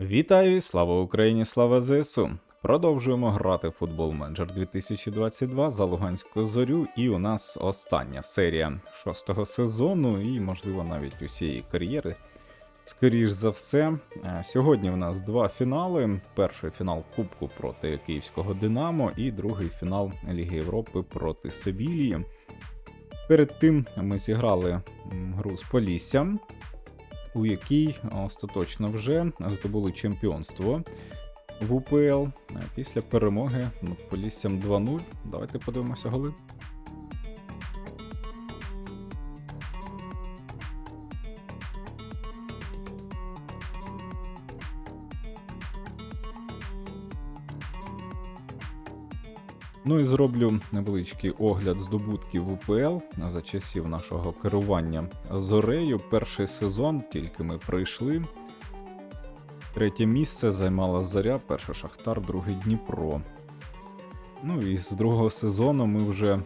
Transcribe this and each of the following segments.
Вітаю і слава Україні, слава ЗСУ! Продовжуємо грати в футбол менеджер 2022 за Луганську зорю, і у нас остання серія шостого сезону, і, можливо, навіть усієї кар'єри. Скоріш за все, Е, сьогодні в нас два фінали: перший фінал Кубку проти Київського Динамо, і другий фінал Ліги Європи проти Севілії. Перед тим ми зіграли гру з Поліссям, у якій остаточно вже здобули чемпіонство в УПЛ після перемоги над Поліссям 2-0. Давайте подивимося голи. Ну і зроблю невеличкий огляд здобутків УПЛ за часів нашого керування зорею. Перший сезон тільки ми прийшли. Третє місце займала Заря, перший Шахтар, другий Дніпро. Ну і з другого сезону ми вже е,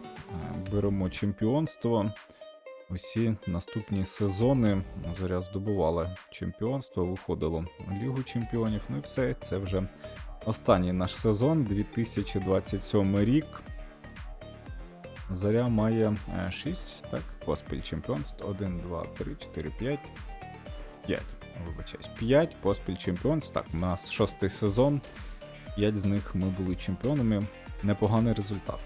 беремо чемпіонство. Усі наступні сезони Зоря здобувала чемпіонство, виходило в Лігу чемпіонів. Ну і все, це вже останній наш сезон, 2027 рік. Заря має 6 так, поспіль чемпіонств. 1, 2, 3, 4, 5. 5. Вибачаюсь, 5 поспіль чемпіонств. Так, у нас шостий сезон. 5 з них ми були чемпіонами. Непоганий результат.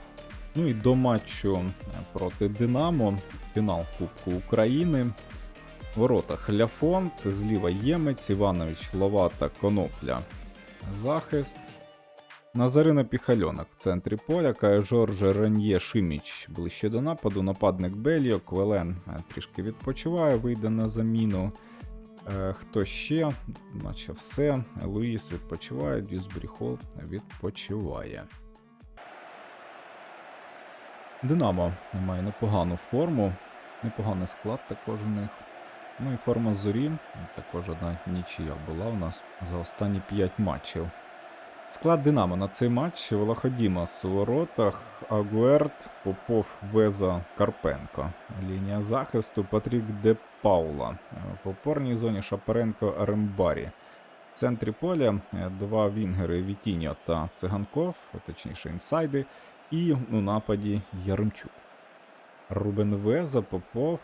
Ну і до матчу е, проти Динамо, фінал Кубку України. В воротах Ляфонт, зліва Ємець, Іванович, Ловата, Конопля. Захист. Назарина Піхальонок в центрі поля, Кає Жорже Рен'є Шиміч ближче до нападу, нападник Бельо, Квелен е, трішки відпочиває, вийде на заміну. Е, Хто ще? Наче все. Луїс відпочиває, Дюсбері Холл відпочиває. Динамо має непогану форму, непоганий склад також в них. Ну і форма зорі, також одна нічия була у нас за останні 5 матчів. Склад Динамо на цей матч Волоходімас у воротах, Агуерт, Попов, Веза, Карпенко. Лінія захисту Патрік Де Паула. В опорній зоні Шапаренко Арембарі. В центрі поля два вінгери Вітіньо та Циганков, точніше інсайди, і у нападі Яремчук. Рубен Веза, Попов,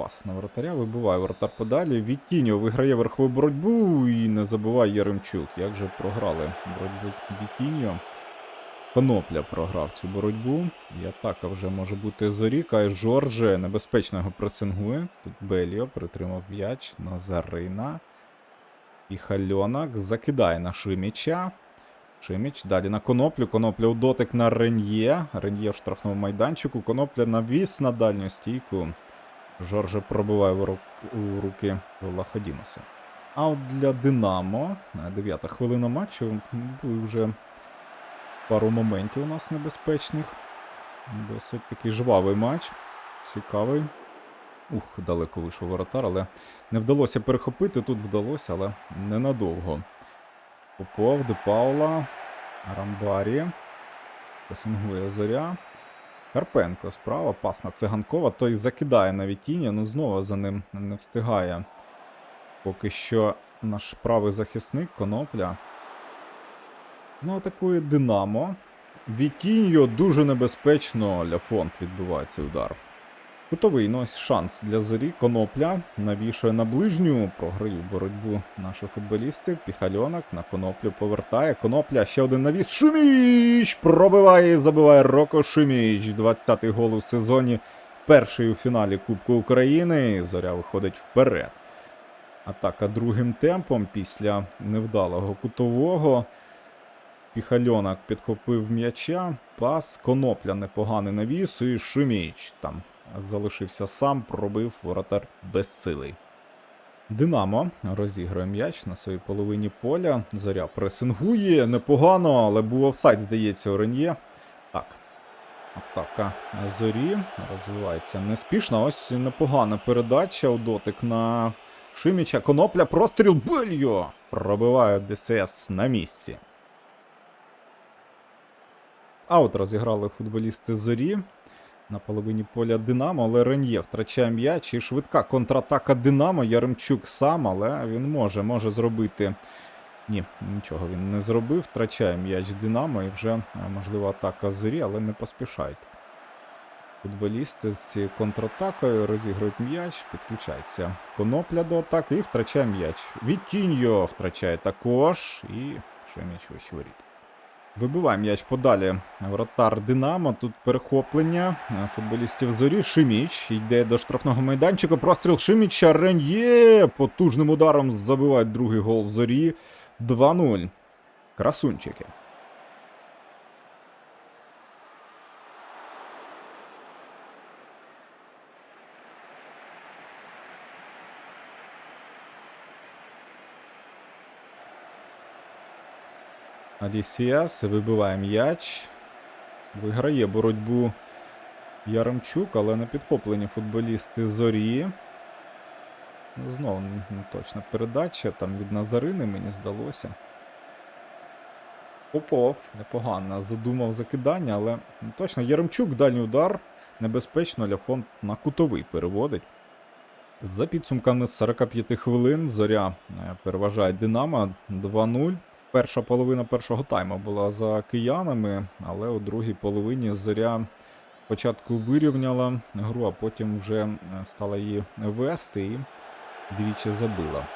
пас на вратаря, вибиває вратар подалі. Вітіньо виграє верхову боротьбу і не забуває Яремчук. Як же програли боротьбу Вітіньо. Конопля програв цю боротьбу. І атака вже може бути зорі. Кай Жорже небезпечно його пресингує. Тут Беліо притримав м'яч. Назарина. І Хальонак закидає на Шиміча. Шиміч далі на коноплю. Конопля у дотик на Рен'є. Рен'є в штрафному майданчику. Конопля навіс на дальню стійку. Жорже пробиває в ру- у руки Лаходімосу. А от для Динамо, е, дев'ята хвилина матчу, були вже пару моментів у нас небезпечних. Досить такий жвавий матч. Цікавий. Ух, далеко вийшов воротар, але не вдалося перехопити. Тут вдалося, але ненадовго. Попов, Де Паула, Рамбарі. Пасингує зоря. Карпенко справа, пас на циганкова, той закидає на Вітіння, ну знову за ним не встигає. Поки що наш правий захисник Конопля. Знову атакує Динамо. Вітіньо дуже небезпечно. Ляфонт відбувається удар. Кутовий ну ось шанс для зорі. Конопля навішує на ближню. Програють боротьбу наші футболісти. Піхальонок на коноплю повертає. Конопля ще один навіс. Шуміч! Пробиває і забиває Роко Шуміч. 20-й гол у сезоні. Перший у фіналі Кубку України. Зоря виходить вперед. Атака другим темпом після невдалого кутового. Піхальонок підхопив м'яча, пас, конопля непоганий навіс і Шуміч там залишився сам, пробив воротар безсилий. Динамо розігрує м'яч на своїй половині поля. Зоря пресингує непогано, але був офсайд, здається, у Рен'є. Так. Атака зорі розвивається неспішно. Ось непогана передача у дотик на Шиміча. Конопля, простріл Бельо! Пробиває ДСС на місці. А от розіграли футболісти зорі. На половині поля Динамо, але Рен'є втрачає м'яч і швидка контратака Динамо. Яремчук сам, але він може, може зробити. Ні, нічого він не зробив. Втрачає м'яч Динамо і вже, е, можливо, атака зорі, але не поспішають. Футболісти з цією контратакою розігрують м'яч, підключається конопля до атаки і втрачає м'яч. Вітіньо втрачає також і ще м'яч вище воріт. Вибиває м'яч подалі. Вратар Динамо. Тут перехоплення футболістів зорі. Шиміч йде до штрафного майданчика. Простріл Шиміча. Рен'є потужним ударом забивають другий гол зорі. 2-0. Красунчики. Алісіас вибиває м'яч. Виграє боротьбу Яремчук, але на підхопленні футболісти зорі. Знову не точна передача. Там від Назарини, мені здалося. Попов, непогано. Задумав закидання, але не точно. Яремчук, дальній удар. Небезпечно, Ляфон на кутовий переводить. За підсумками 45 хвилин зоря е, переважає Динамо 2-0. Перша половина першого тайму була за киянами, але у другій половині зоря спочатку вирівняла гру, а потім вже е, стала її вести і двічі забила.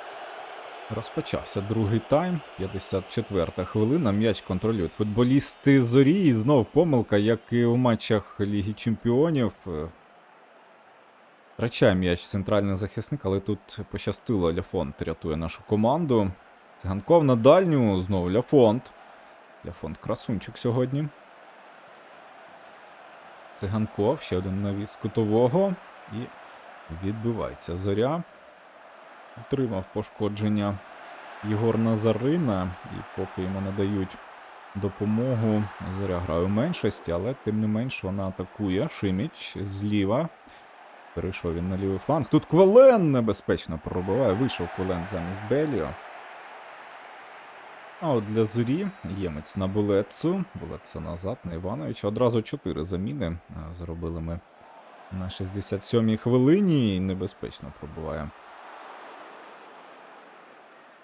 Розпочався другий тайм, 54 хвилина. М'яч контролюють футболісти зорі. І знов помилка, як і у матчах Ліги Чемпіонів. Е, Втрачає м'яч центральний захисник, але тут пощастило. Ляфонт рятує нашу команду. Циганков на дальню, знову Ляфонт. Ляфонт красунчик сьогодні. Циганков, ще один навіс кутового. І відбивається зоря. Отримав пошкодження Єгор Назарина. І поки йому надають допомогу, зоря грає у меншості, але тим не менш вона атакує. Шиміч зліва. Перейшов він на лівий фланг. Тут Квелен небезпечно пробиває. Вийшов Квелен замість Беліо. А от для зорі ємець на Булецу. Булеца назад на Івановича. Одразу чотири заміни зробили ми на 67-й хвилині. І небезпечно пробиває.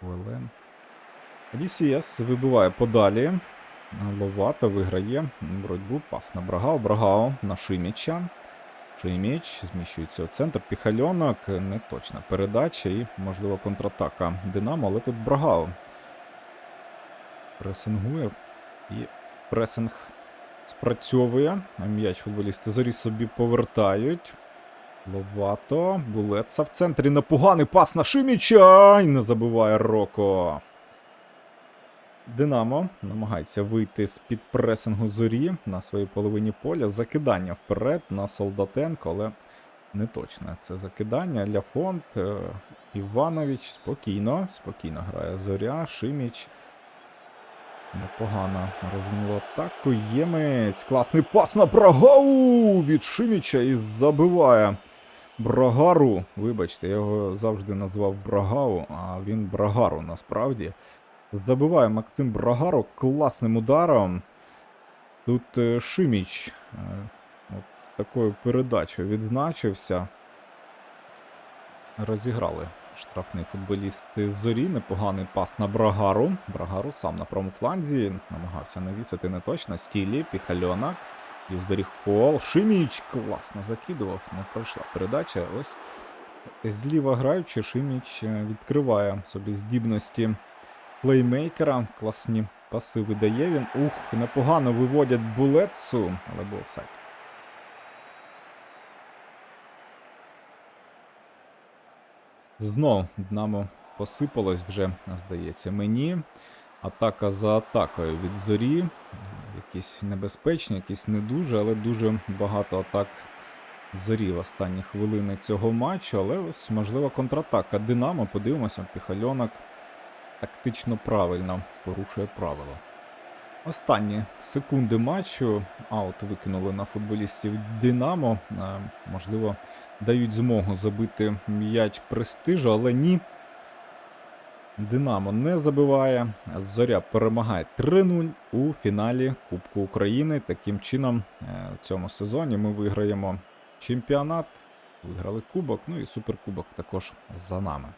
Квелен. Лісієс вибиває подалі. Ловато виграє боротьбу. Пас на Брагао. Брагао на Шиміча. Шиміч зміщується у центр. Піхальонок. Неточна передача і, можливо, контратака Динамо, але тут Брагао. Пресингує. І пресинг спрацьовує. М'яч футболісти зорі собі повертають. Ловато. Булеца в центрі. Непоганий пас на Шиміча. І не забиває Роко. Динамо намагається вийти з-під пресингу зорі на своїй половині поля. Закидання вперед на Солдатенко, але не точно це закидання. Ляфонт, е, Іванович спокійно, спокійно грає зоря, Шиміч. Непогано розміло атаку. Ємець. Класний пас на Брагау від Шиміча і забиває Брагару. Вибачте, я його завжди назвав Брагау, а він Брагару насправді. Забиває Максим Брагару класним ударом. Тут е, Шиміч е, от такою передачею відзначився. Розіграли штрафний футболісти зорі. Непоганий пас на Брагару. Брагару сам на правому фланзі. Намагався навісити неточно. Стілі, Піхальонок. І зберіг Хол. Шиміч класно закидував. Не пройшла передача. Ось зліва граючи, Шиміч е, відкриває собі здібності плеймейкера. Класні паси видає він. Ух, непогано виводять булетсу, але був офсайд. Знов Динамо посипалось вже, здається, мені. Атака за атакою від зорі. Якісь небезпечні, якісь не дуже, але дуже багато атак зорі в останні хвилини цього матчу. Але ось, можливо, контратака Динамо. Подивимося, Піхальонок тактично правильно порушує правила. Останні секунди матчу. Аут викинули на футболістів Динамо. Е, Можливо, дають змогу забити м'яч престижу, але ні. Динамо не забиває. Зоря перемагає 3-0 у фіналі Кубку України. Таким чином, е, в цьому сезоні ми виграємо чемпіонат, виграли кубок, ну і суперкубок також за нами.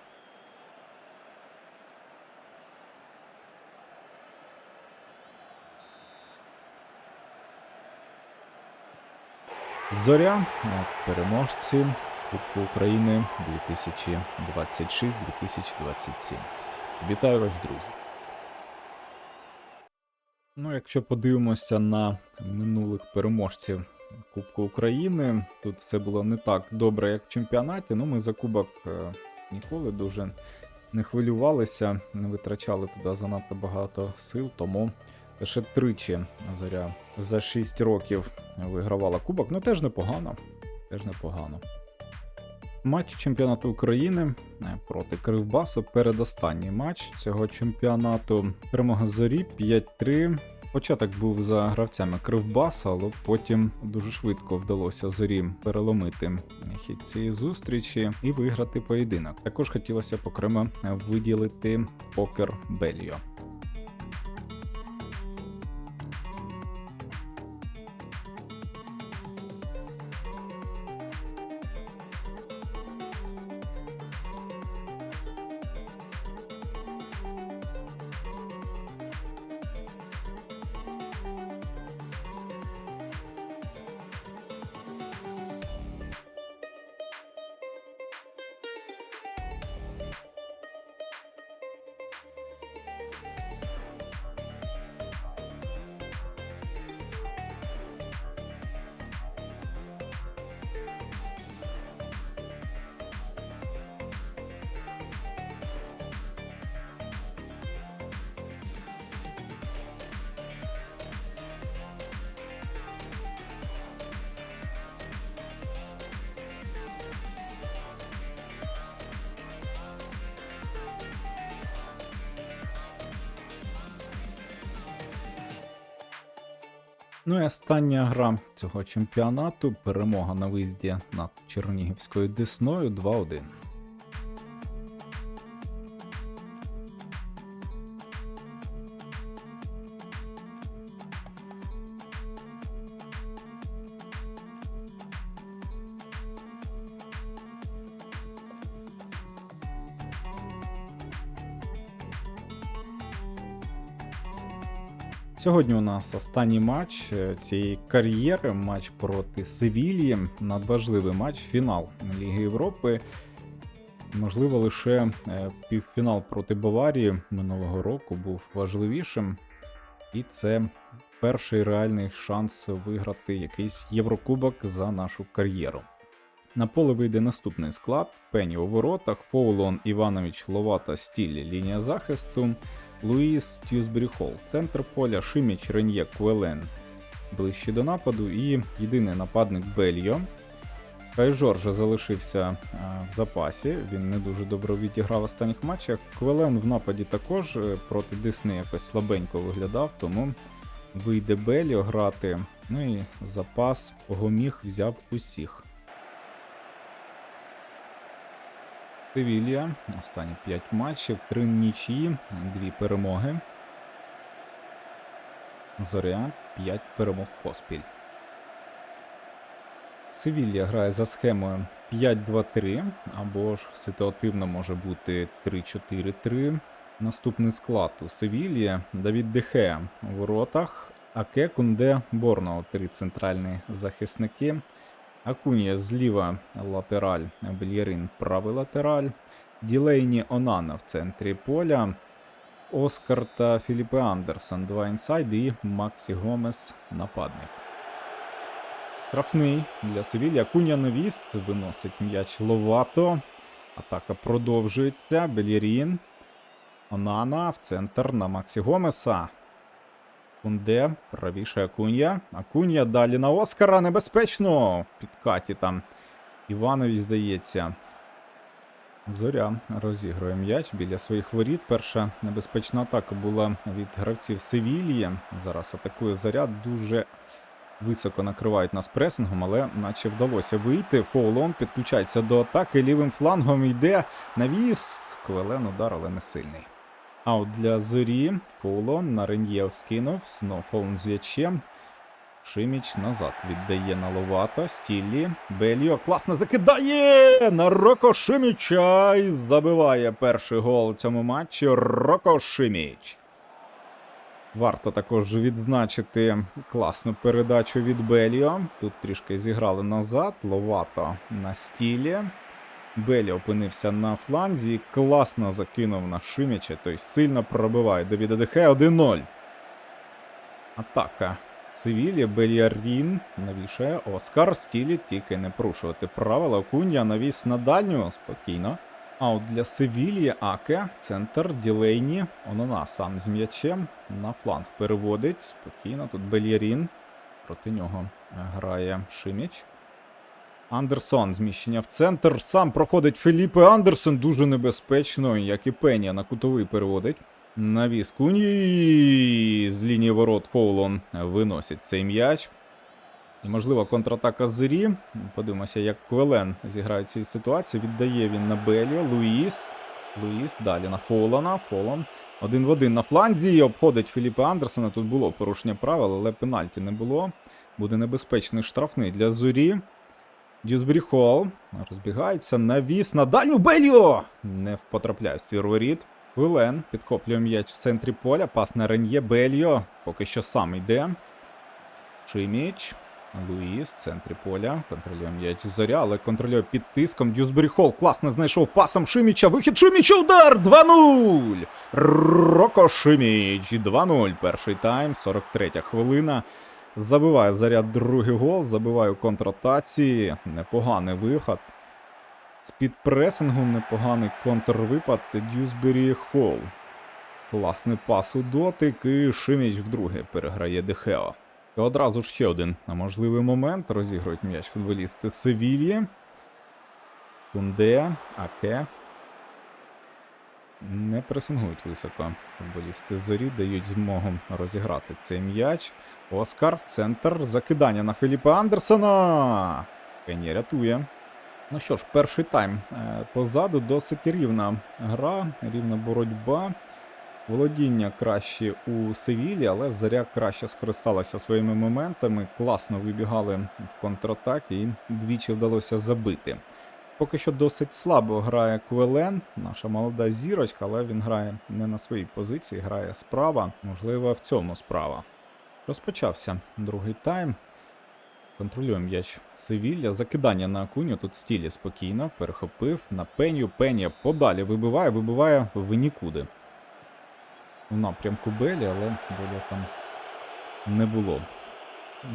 Зоря переможці Кубку України 2026-2027. Вітаю вас, друзі. Ну, якщо подивимося на минулих переможців Кубку України, тут все було не так добре, як в чемпіонаті. Ну, ми за кубок е, ніколи дуже не хвилювалися, не витрачали туди занадто багато сил, тому лише тричі зоря за 6 років вигравала кубок. Ну, теж непогано. Теж непогано. Матч чемпіонату України е, проти Кривбасу. Передостанній матч цього чемпіонату. Перемога зорі 5-3. Початок був за гравцями Кривбаса, але потім дуже швидко вдалося зорі переломити хід цієї зустрічі і виграти поєдинок. Також хотілося окремо виділити покер Бельо. Ну і остання гра цього чемпіонату. Перемога на виїзді над Чернігівською Десною 2-1. Сьогодні у нас останній матч е, цієї кар'єри, матч проти Севілії. Надважливий матч, фінал Ліги Європи. Можливо, лише е, півфінал проти Баварії минулого року був важливішим. І це перший реальний шанс виграти якийсь Єврокубок за нашу кар'єру. На поле вийде наступний склад: Пені у воротах, Фоулон, Іванович, Ловата, Стілі, лінія захисту. Луїс Тюсбері Холл. Центр поля Шиміч Рен'є Куелен ближче до нападу. І єдиний нападник Бельо. Хай Жоржа залишився а, в запасі. Він не дуже добре відіграв останніх матчах. Квелен в нападі також е, проти Дисни якось слабенько виглядав, тому вийде Бельо грати. Ну і запас Погоміг взяв усіх. Севілія. Останні 5 матчів, 3 нічиї, 2 перемоги. Зоря 5 перемог поспіль. Севілія грає за схемою 5-2-3, або ж ситуативно може бути 3-4-3. Наступний склад у Севілії Давід Дехе у воротах, Аке Кунде Борно, три центральні захисники. Акунія зліва латераль, Бельєрин правий латераль. Ділейні Онана в центрі поля. Оскар та Філіпе Андерсон два інсайди і Максі Гомес нападник. Штрафний для Севілля. Акунія навіс виносить м'яч Ловато. Атака продовжується. Бельєрін. Онана в центр на Максі Гомеса. Кунде, правіше Акунья. Акунья далі на Оскара. Небезпечно. В підкаті там. Іванович здається. Зоря розігрує м'яч біля своїх воріт. Перша небезпечна атака була від гравців Севілії. Зараз атакує заряд. Дуже високо накривають нас пресингом, але наче вдалося вийти. Фоулон підключається до атаки. Лівим флангом йде навіс. Квелен удар, але не сильний. Аут для зорі. Фолон на Рен'є скинув. Знов фолон з м'ячем. Шиміч назад віддає на Ловато. Стіллі. Бельо класно закидає на Роко Шиміча і забиває перший гол у цьому матчі. Роко Шиміч. Варто також відзначити класну передачу від Беліо. Тут трішки зіграли назад. Ловато на стілі. Белі опинився на фланзі. Класно закинув на Шиміча. Тобто сильно пробиває Давіда Дехе 1-0. Атака. Севілія, Беліарін навішає Оскар, стілі, тільки не порушувати правила. Кунья навіс на дальню, спокійно. Аут для Севілії, Аке, центр, Ділейні, Онона сам з м'ячем, на фланг переводить, спокійно. Тут Бельярін, проти нього грає Шиміч. Андерсон, зміщення в центр. Сам проходить Філіппе Андерсон, дуже небезпечно, як і Пеня на кутовий переводить. Навіс Куні з лінії ворот Фоулон виносить цей м'яч. І, можливо, контратака з зорі. Подивимося, як Квелен зіграє цій ситуації. Віддає він на Беліо. Луїс. Луїс далі на Фолана. Фолан один в один на фланзі. Обходить Філіпа Андерсона. Тут було порушення правил, але пенальті не було. Буде небезпечний штрафний для зорі. Дюсбері Холл розбігається. Навіс на дальню Бельо! Не потрапляє свір воріт. Квелен підхоплює м'яч в центрі поля. Пас на Рен'є Бельо. Поки що сам йде. Шиміч. Луїс в центрі поля. Контролює м'яч зоря, але контролює під тиском. Дюсбері Холл класно знайшов пасом Шиміча. Вихід Шиміча, удар! 2-0! Роко Шиміч. 2-0. Перший тайм, 43 хвилина. Забиває заряд другий гол, забиває у контратації. Непоганий виход. З-під пресингу непоганий контрвипад Дюсбері Холл. Класний пас у дотик і Шиміч вдруге переграє Дехео. І одразу ще один можливий момент. Розігрують м'яч футболісти Севільї. Кунде, Аке. Не пресингують високо. Футболісти зорі дають змогу розіграти цей м'яч. Оскар в центр. Закидання на Філіпа Андерсона. Пені рятує. Ну що ж, перший тайм е, позаду досить рівна гра, рівна боротьба. Володіння краще у Севілі, але заря краще скористалася своїми моментами. Класно вибігали в контратаки і двічі вдалося забити. Поки що досить слабо грає Куелен, наша молода зірочка, але він грає не на своїй позиції, грає справа. Можливо, в цьому справа. Розпочався другий тайм. Контролює м'яч Севілля. Закидання на Акуню. Тут стілі спокійно. Перехопив на Пеню. Пеня подалі вибиває, вибиває в нікуди. У напрямку Белі, але Белі там не було.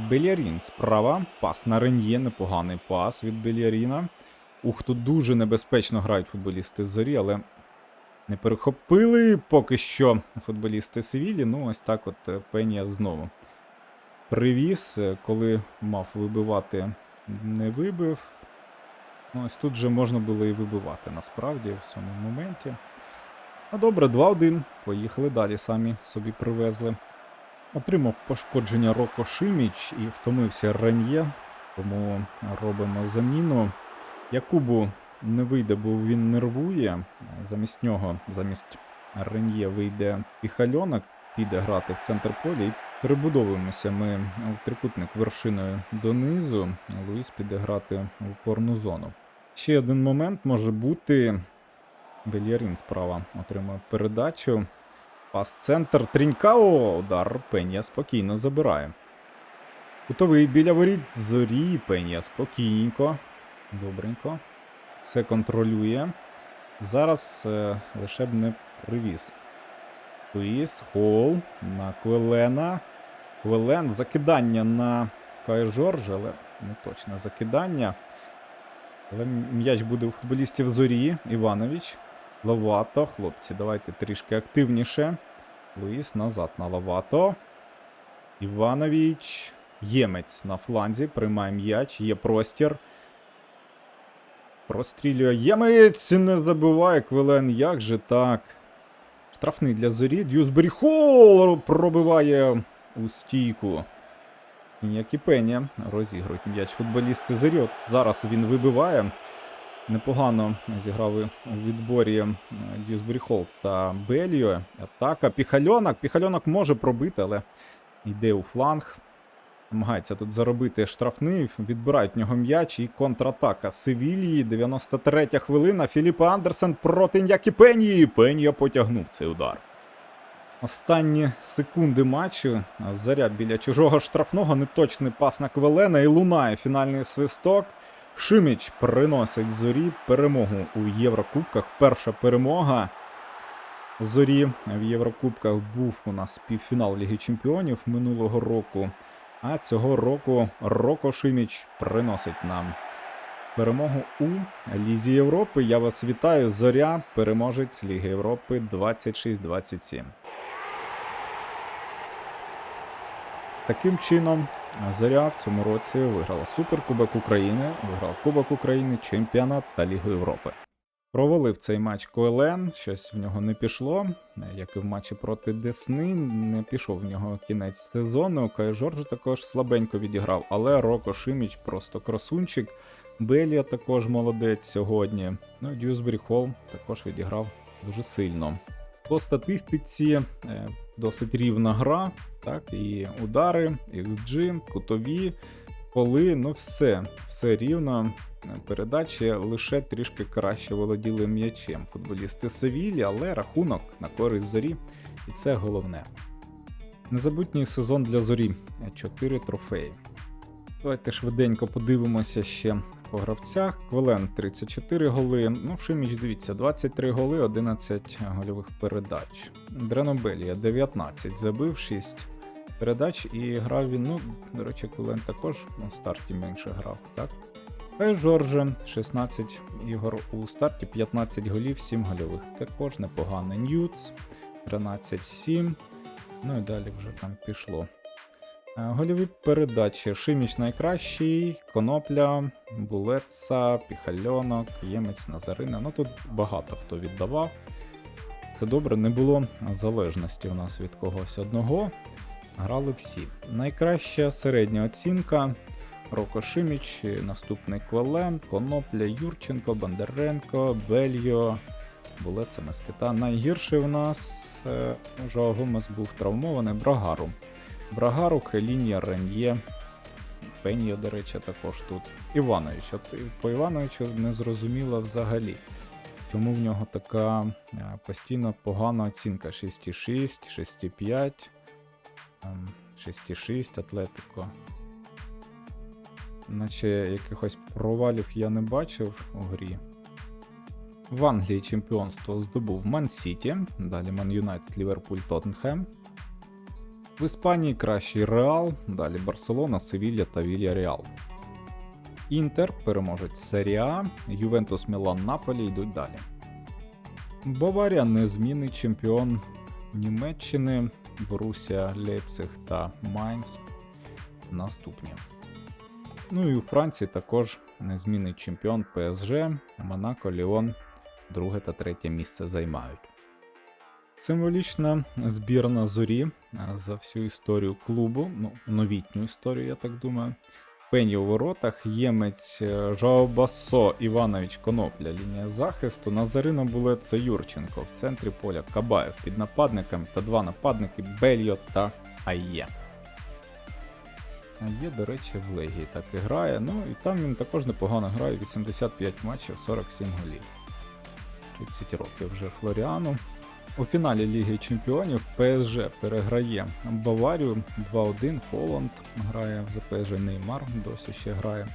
Белярін справа. Пас на Рен'є. Непоганий пас від Беляріна. Ух, тут дуже небезпечно грають футболісти зорі, але не перехопили поки що футболісти Севілі. Ну, ось так от е, Пенія знову привіз, коли мав вибивати, не вибив. Ну, ось тут вже можна було і вибивати насправді в цьому моменті. Ну добре, 2-1. Поїхали далі, самі собі привезли. Отримав пошкодження Роко Шиміч і втомився Ран'є, тому робимо заміну. Якубу не вийде, бо він нервує. Замість нього, замість Рен'є вийде Піхальонок, піде грати в центр поля і перебудовуємося ми трикутник вершиною донизу. Луїс піде грати в опорну зону. Ще один момент може бути. Бельярін справа отримує передачу. Пас центр Трінькао. Удар Пенія спокійно забирає. Кутовий біля воріт зорі. Пенія спокійненько. Добренько. Все контролює. Зараз е, лише б не привіз. Луїс, Холл на Квелена. Квелен. Закидання на Кай Жорж, але не точне закидання. Але м'яч буде у футболістів зорі. Іванович. Лавато. Хлопці, давайте трішки активніше. Луїс назад на Лавато. Іванович. Ємець на фланзі. Приймає м'яч. Є простір. Прострілює Ємець. Не забиває Квелен. Як же так? Штрафний для зорі. Дюсбері Холл пробиває у стійку. Ніякі Пеня розігрують м'яч футболісти зорі. От зараз він вибиває. Непогано зіграли у відборі Д'юсбері Холл та Беліо. Атака. Піхальонок. Піхальонок може пробити, але йде у фланг. Намагається тут заробити штрафний. Відбирають в нього м'яч і контратака Севільї. 93 хвилина. Філіп Андерсен проти Ньякі Пенії. Пенія потягнув цей удар. Останні секунди матчу. Заря біля чужого штрафного. Неточний пас на Квелена і лунає фінальний свисток. Шиміч приносить зорі перемогу у Єврокубках. Перша перемога. Зорі в Єврокубках був у нас півфінал Ліги Чемпіонів минулого року. А цього року Роко Шиміч приносить нам перемогу у Лізі Європи. Я вас вітаю. Зоря, переможець Ліги Європи 26-27. Таким чином, Зоря в цьому році виграла Суперкубок України, виграв Кубок України, Чемпіонат та Лігу Європи. Провалив цей матч Коелен, щось в нього не пішло, як і в матчі проти Десни, не пішов в нього кінець сезону. Кай Жорж також слабенько відіграв, але Роко Шиміч просто красунчик. Белія також молодець сьогодні. Ну, Дьюсбері Холл також відіграв дуже сильно. По статистиці е, досить рівна гра, так, і удари, XG, кутові, поли, ну все, все рівно. Передачі лише трішки краще володіли м'ячем. Футболісти Севілі, але рахунок на користь зорі, і це головне. Незабутній сезон для зорі. 4 трофеї. Давайте швиденько подивимося ще по гравцях. Квелен 34 голи. Ну, Шиміч, дивіться, 23 голи, 11 гольових передач. Дренобелія 19, забив 6 передач і грав він. Ну, до речі, Квелен також у старті менше грав, так? Хай Жорже 16 ігор у старті, 15 голів, 7 гольових. Також непогано. Ньюц 13-7. Ну і далі вже там пішло. Е, Гольові передачі. Шиміч найкращий, Конопля, Булеца, Піхальонок, Ємець Назарина. Ну тут багато хто віддавав. Це добре, не було залежності у нас від когось одного. Грали всі. Найкраща середня оцінка. Роко Шиміч, наступний Квален, Конопля, Юрченко, Бондаренко, Бельо, Булеца Мескета. Найгірший у нас е, Жоа Гомес був травмований Брагару. Брагару, Хелінія, Рен'є, Пенія, до речі, також тут. Іванович. От по Івановичу не зрозуміло взагалі. Чому в нього така е, постійно погана оцінка 6,6, 6,5, ем, 6,6 Атлетико. Наче якихось провалів я не бачив у грі. В Англії чемпіонство здобув Ман Сіті, далі Ман Юнайтед, Ліверпуль, Тоттенхем. В Іспанії кращий Реал, далі Барселона, Севілля та Вілья Реал. Інтер переможець Серія, Ювентус Мілан Наполі йдуть далі. Баварія незмінний чемпіон Німеччини, Борусія, Лейпциг та Майнц наступні. Ну і у Франції також незмінний чемпіон ПСЖ, Монако, Ліон, друге та третє місце займають. Символічна збірна зорі за всю історію клубу, ну, новітню історію, я так думаю. Пені у воротах, Ємець, е, Жао Басо, Іванович Конопля, лінія захисту, Назарина Булеце Юрченко, в центрі поля Кабаєв під нападниками та два нападники Бельо та Айє. Айє, до речі, в Легії так і грає. Ну і там він також непогано грає, 85 матчів, 47 голів. 30 років вже Флоріану. У фіналі Ліги Чемпіонів ПСЖ переграє Баварію 2-1. Холланд грає за ПСЖ Неймар, досі ще грає.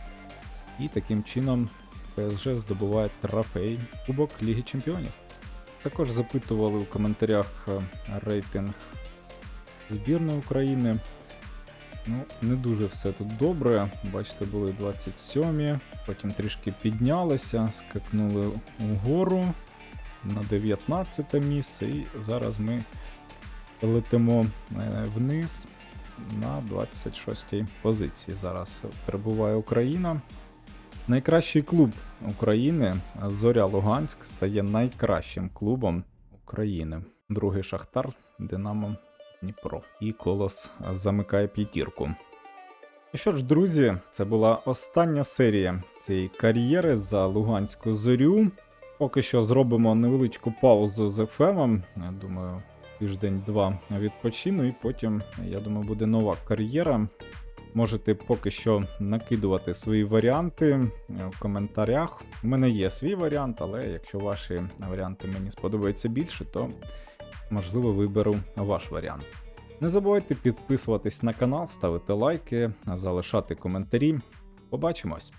І таким чином ПСЖ здобуває трофей Кубок Ліги Чемпіонів. Також запитували у коментарях е, рейтинг збірної України. Ну, не дуже все тут добре. Бачите, були 27, потім трішки піднялися, скакнули угору на 19 місце, і зараз ми летимо е, вниз на 26 позиції. Зараз перебуває Україна. Найкращий клуб України Зоря Луганськ стає найкращим клубом України. Другий Шахтар, Динамо Дніпро. І Колос замикає п'ятірку. Ну що ж, друзі, це була остання серія цієї кар'єри за Луганську зорю. Поки що зробимо невеличку паузу з FM. Я думаю, тиждень-два відпочину, і потім, я думаю, буде нова кар'єра. Можете поки що накидувати свої варіанти е, в коментарях. У мене є свій варіант, але якщо ваші варіанти мені сподобаються більше, то можливо виберу ваш варіант. Не забувайте підписуватись на канал, ставити лайки, залишати коментарі. Побачимось!